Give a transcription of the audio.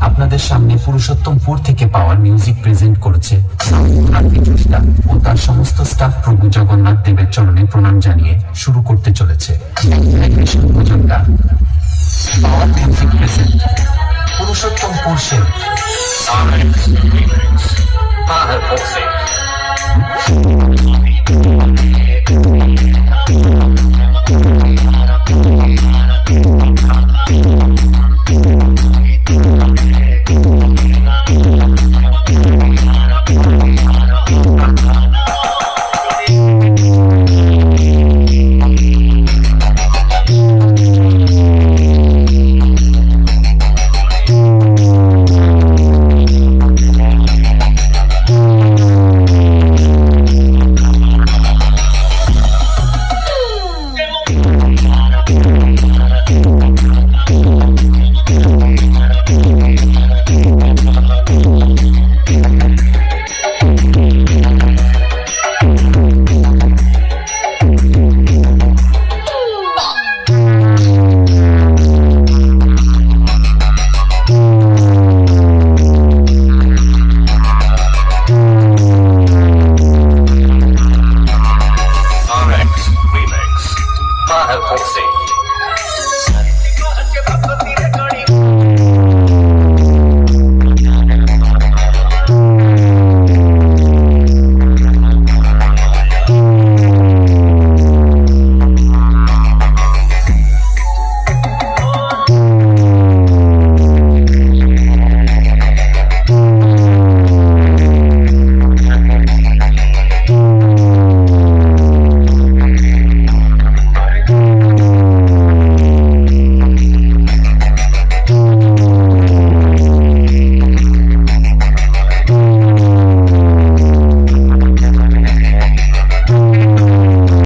আপনাদের সামনে পুরুষোত্তমপুর থেকে পাওয়ার মিউজিক প্রেজেন্ট করেছে ও তার সমস্ত স্টাফ প্রভু জগন্নাথ দেবের চরণে প্রণাম জানিয়ে শুরু করতে চলেছে power music present Purushottampur Sen. See.